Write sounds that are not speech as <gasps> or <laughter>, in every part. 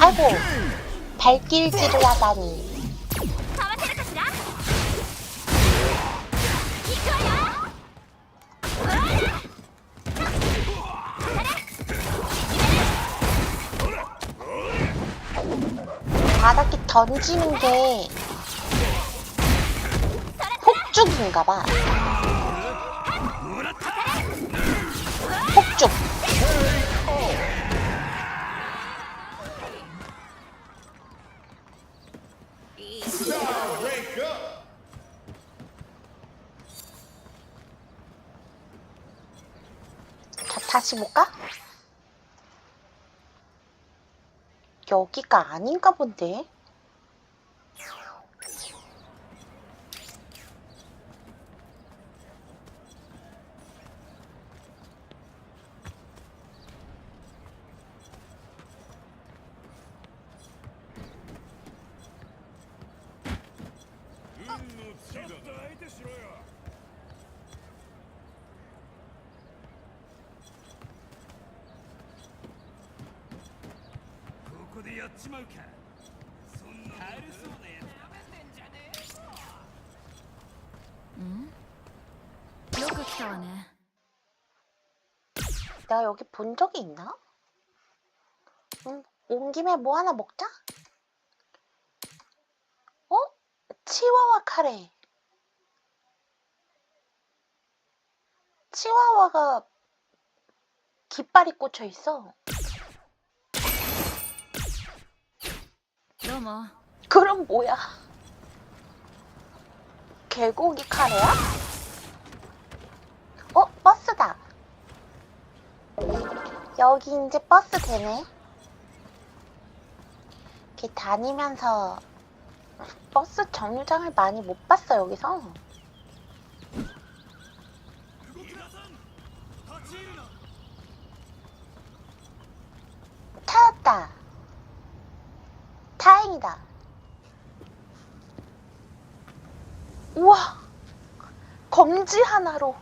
아이고 발길질을 하다니. 바닥에 던지는 게 폭죽인가봐. 다시 볼까? 여기가 아닌가 본데? 응? よく来たわね 내가 여기 본 적이 있나? 응, 온 김에 뭐 하나 먹자? 어? 치와와 카레. 치와와가 깃발이 꽂혀 있어. 거죠 뭐. 그럼 뭐야? 개고기 카레야? 어, 버스다. 여기 이제 버스 되네. 이렇게 다니면서 버스 정류장을 많이 못 봤어, 여기서. 검지 하나로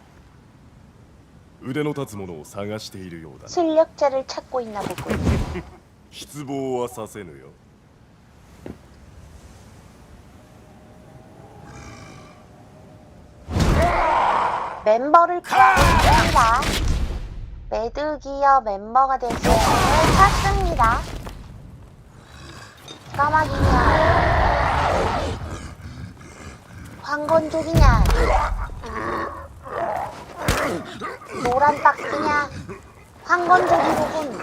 腕の立つものを探しているようだな 실력자를 찾고 있나 보군. <laughs> 失望はさせぬよ 멤버를 구하고 있습니다. 매드기어 멤버가 될 수 있는 걸 찾습니다. 까마귀냐? 황건족이냐? 노란 박스냐 황건조기로군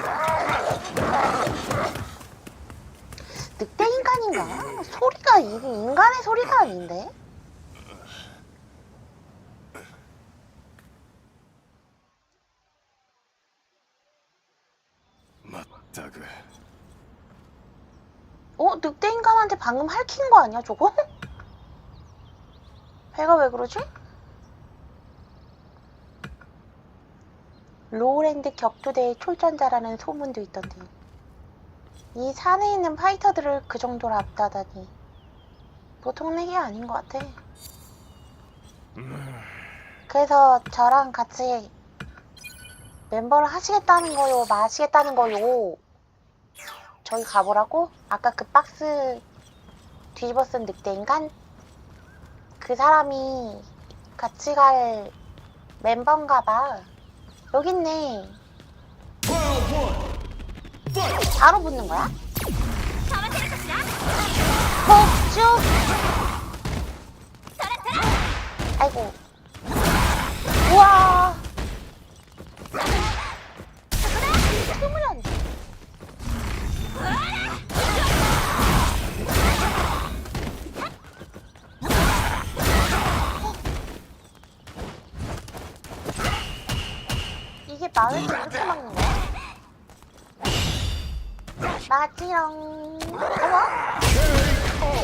늑대 인간인가? 소리가 이게 인간의 소리가 아닌데? 맞다그 어? 늑대 인간한테 방금 할킨 거 아니야 저거? <laughs> 배가 왜 그러지? 로우랜드 격투대의 출전자라는 소문도 있던데. 이 산에 있는 파이터들을 그 정도로 앞다다니. 보통 내기 아닌 것 같아. 그래서 저랑 같이 멤버를 하시겠다는 거요, 마시겠다는 거요. 저기 가보라고? 아까 그 박스 뒤집어 쓴 늑대 인간? 그 사람이 같이 갈 멤버인가 봐. 여기 있네. 바로 붙는 거야? 어, 폭주. 아이고. 우와. 마을 이렇게 막는 거야? 마지롱. 어머?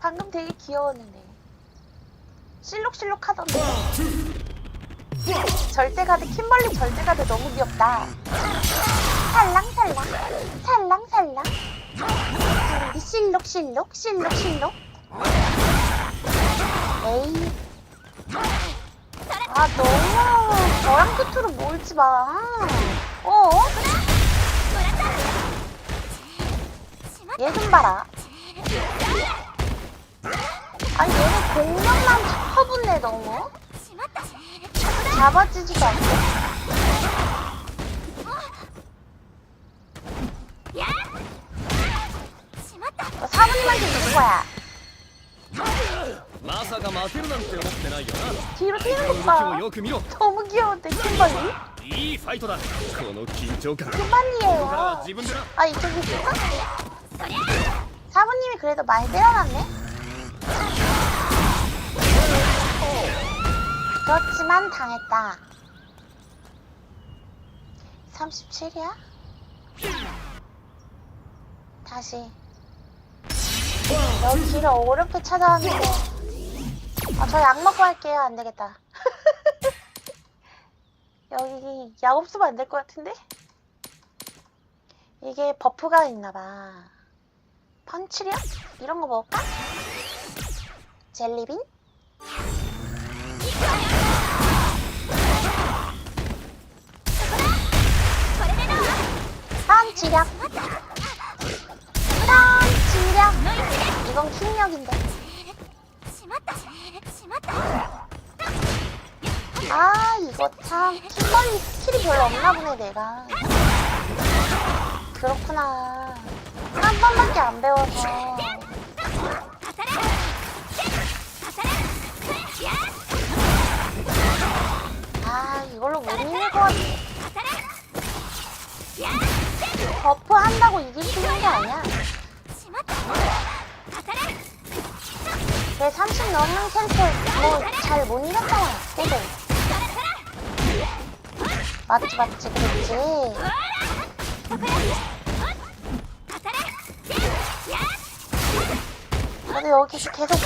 방금 되게 귀여웠는데. 실룩실룩 하던데. 절대가드, 킴벌리 절대가드 너무 귀엽다. 살랑살랑, 살랑살랑. 우리 실룩실룩, 실룩실룩. 에이. 너무 저랑 끝으로 몰지 마. 어? 얘 좀 봐라. 아니 얘는 공격만 쳐붙네 너무. 잡아지지도 않고. 사분님한테 누구야? まさか負けるなんて思ってないよな 뒤로 튀는 動 것 き 봐. をよく見ろ 너무 귀여운데 킴벌리? いいファイトだこの緊張感 그만이에요. 自分でな 아 이쪽이 있을까? 사부님이 그래도 많이 때려놨네. 그렇지만 당했다. 37이야? 다시. 여기 길을 어렵게 찾아왔는데. 아, 저 약 먹고 할게요. 안 되겠다. <laughs> 여기 약 없으면 안 될 것 같은데? 이게 버프가 있나봐. 펀치력? 이런 거 먹을까? 젤리빈? 펀치력. 이건 킹력인데. 아, 이거 참. 킹벌리 스킬이 별로 없나 보네, 내가. 그렇구나. 한 번밖에 안 배워서. 아, 이걸로 못 이길 것 같아. 버프 한다고 이길 수 있는 게 아니야. 내30 넘는 캐릭터 뭐잘 못 이겼잖아, 걔들. 맞지, 맞지, 그랬지. 그래도 여기 계속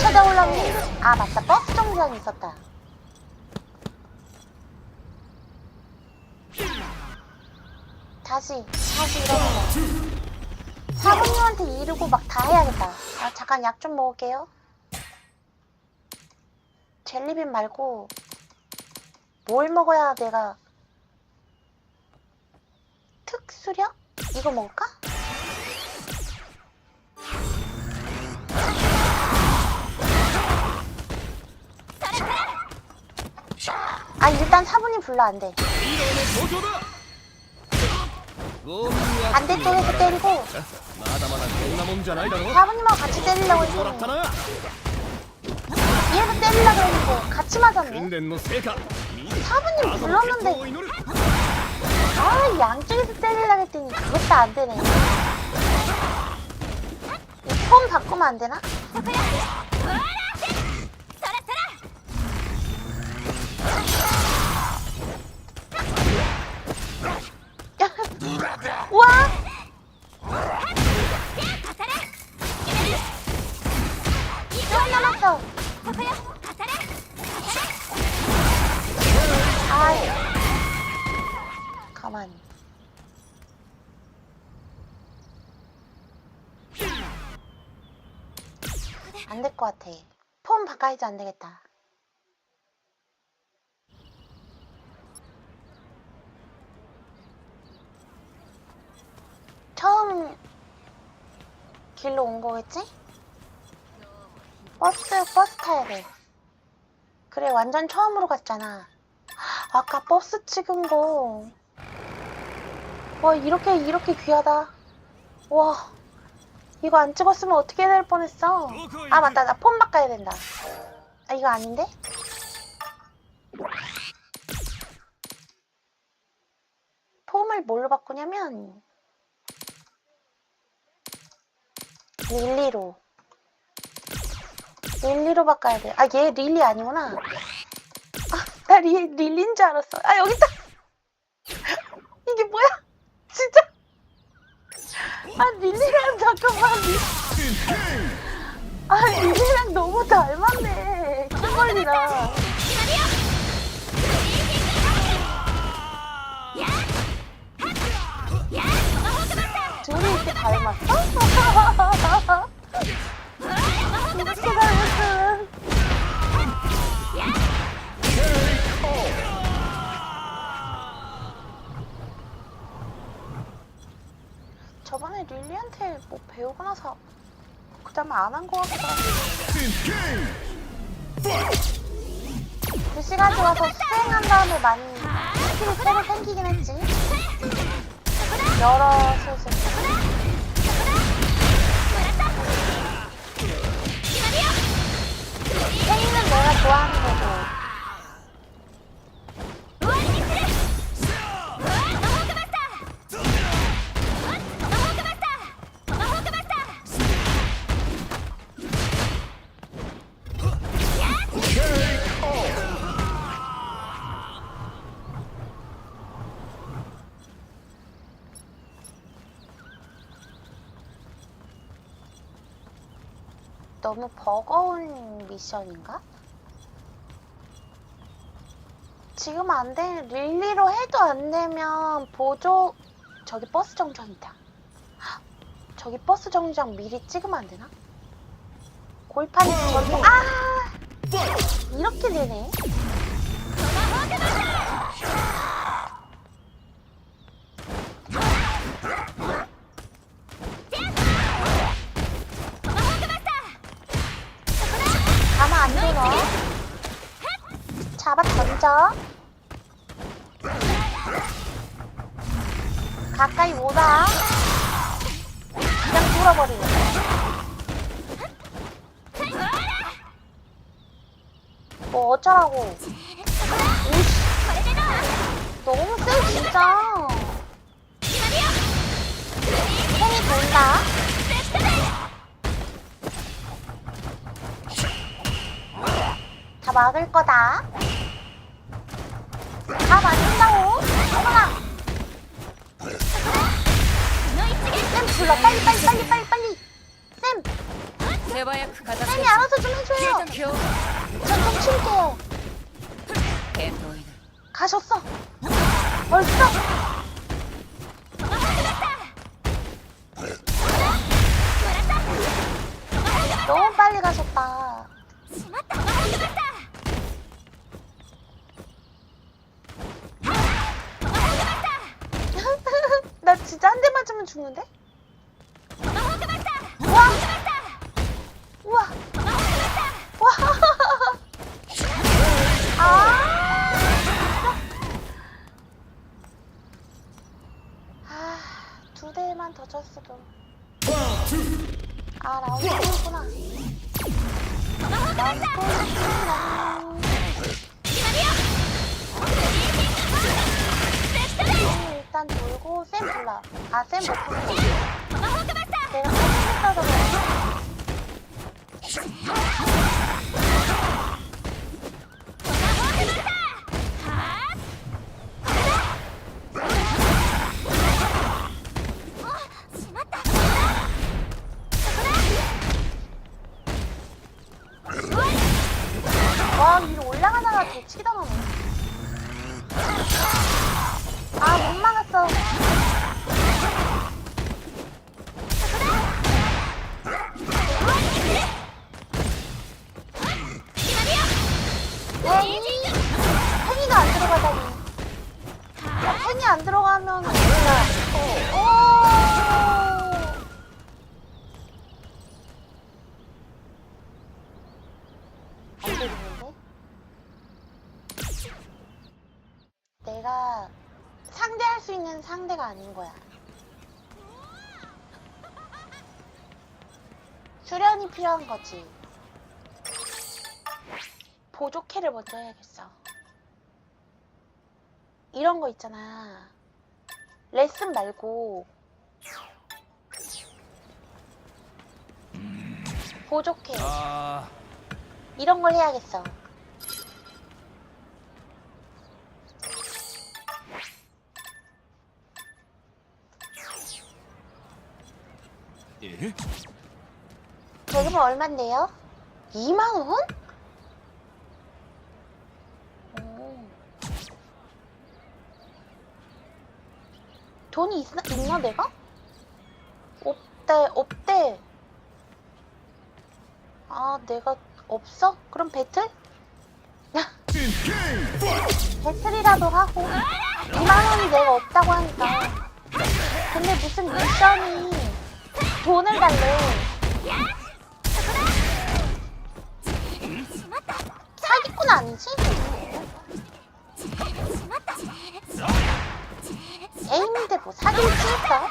찾아오려면 힘들... 아 맞다 버스 정류장이 있었다 다시 다시 거 사부님한테 이르고 막 다 해야겠다 아 잠깐 약 좀 먹을게요 젤리빈 말고 뭘 먹어야 내가 특수력? 이거 먹을까? 아 일단 사부님 불러 안돼 반대쪽에서 때리고 まだまだこんなもんじゃないだろ 사부님하고 같이 때리려고 もらった 했더니 な 뒤에서 때리려고 했는데 같이 맞았네 訓練の成果みんな 사부님 あの結果を 불렀는데 祈る 아 양쪽에서 때리려고 했더니 그것도 안 되네 이 폼 바꾸면 안 되나? 안 될 것 같아. 폼 바꿔야지 안 되겠다. 처음 길로 온 거겠지? 버스, 버스 타야 돼. 그래, 완전 처음으로 갔잖아. 아까 버스 찍은 거. 와, 이렇게, 이렇게 귀하다. 와, 이거 안 찍었으면 어떻게 될 뻔했어. 아, 맞다. 나 폰 바꿔야 된다. 아, 이거 아닌데? 폼을 뭘로 바꾸냐면, 릴리로. 릴리로 바꿔야 돼. 아, 얘 릴리 아니구나. 아, 나 리, 릴리인 줄 알았어. 아, 여기 있다. <laughs> 이게 뭐야? 아, 릴리랑 잠깐만. 리... 아, 릴리랑 너무 닮았네. 킹벌리랑. 둘이 이렇게 닮았어? 이렇게 닮았으면. 저번에 릴리한테 뭐 배우고 나서 그 다음에 안 한 거 같기도 하고. 그 시간이 와서 수행한 다음에 많이 스킬이 새로 생기긴 했지. 여러 슬슬 생이는 내가 좋아하는 거고 너무 버거운 미션인가? 지금 안 돼. 릴리로 해도 안 되면 보조 저기 버스 정류장이다. 헉, <gasps> 저기 버스 정류장 미리 찍으면 안 되나? 골판이 저기 아 이렇게 되네. 어쩌라고. 오씨. 너무 세, 진짜. 홈이 돈다. 다 막을 거다. 다 막는다고. 어머나. 쌤 불러. 빨리, 빨리, 빨리, 빨리, 빨리. 쌤. 쌤이 알아서 좀 해줘요. 3층 거 가셨어. 벌써? 너무 빨리 가셨다. 일단 돌고, 쌤 불러. 아, 쌤 못 부르고. 내가 쌤 했어서 그래. 필요한 거지. 보조캐를 먼저 해야겠어. 이런 거 있잖아. 레슨 말고 보조캐あ 이런 걸 해야겠어.ー え 대금은 얼만데요? 2만 원? 오. 돈이 있나, 있나 내가? 없대 없대 아 내가 없어? 그럼 배틀? 야 <laughs> 배틀이라도 하고 2만 원이 내가 없다고 하니까 근데 무슨 미션이 돈을 달래. 사기꾼 아니지? 에임인데 뭐 사기를 치겠어?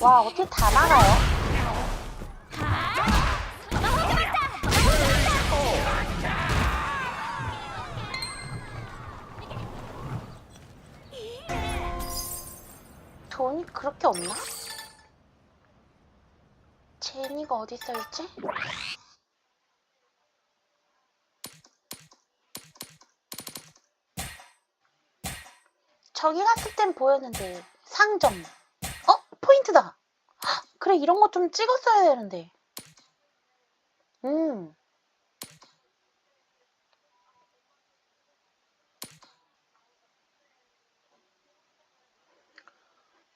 와 어떻게 다 나가요? 돈이 그렇게 없나? 제니가 어디 써 있지? 저기 갔을 땐 보였는데 상점 어? 포인트다 헉, 그래 이런 거 좀 찍었어야 되는데 음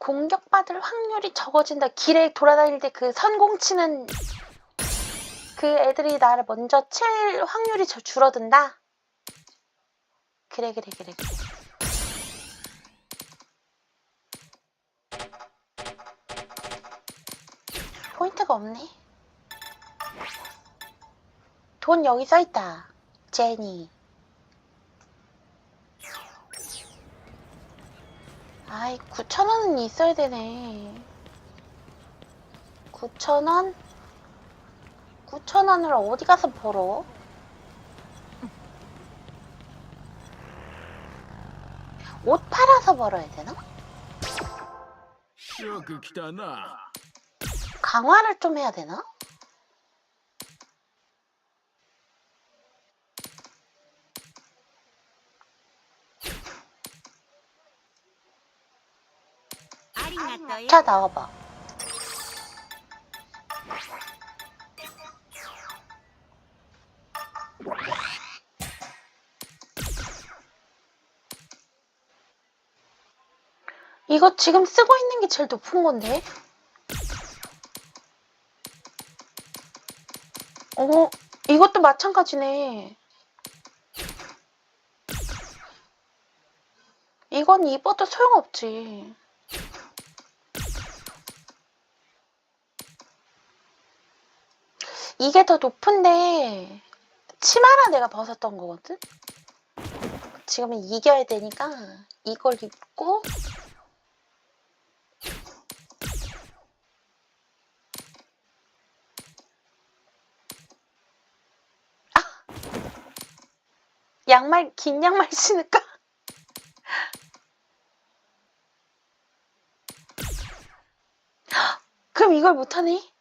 공격받을 확률이 적어진다 길에 돌아다닐 때 그 선공 치는 그 애들이 나를 먼저 칠 확률이 저 줄어든다 그래 그래 그래 그래 포인트가 없네. 돈 여기 써있다. 제니. 아이 9,000원은 있어야 되네 9,000원? 9,000원을 어디 가서 벌어? 옷 팔아서 벌어야 되나? 강화를 좀 해야 되나? 자 나와봐 이거 지금 쓰고 있는 게 제일 높은 건데 어, 이것도 마찬가지네. 이건 입어도 소용없지. 이게 더 높은데, 치마라 내가 벗었던 거거든? 지금은 이겨야 되니까, 이걸 입고, 양말, 긴 양말 신을까? <laughs> 그럼 이걸 못하네?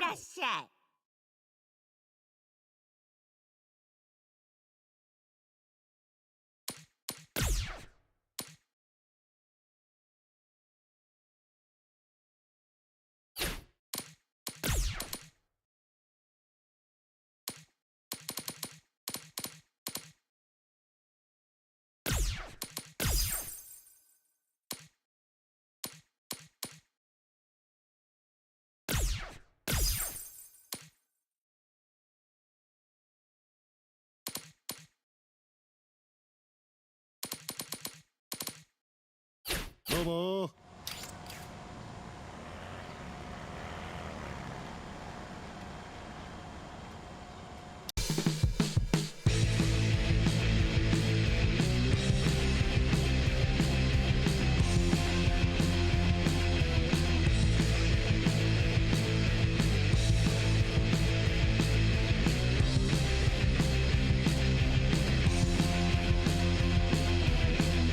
どうも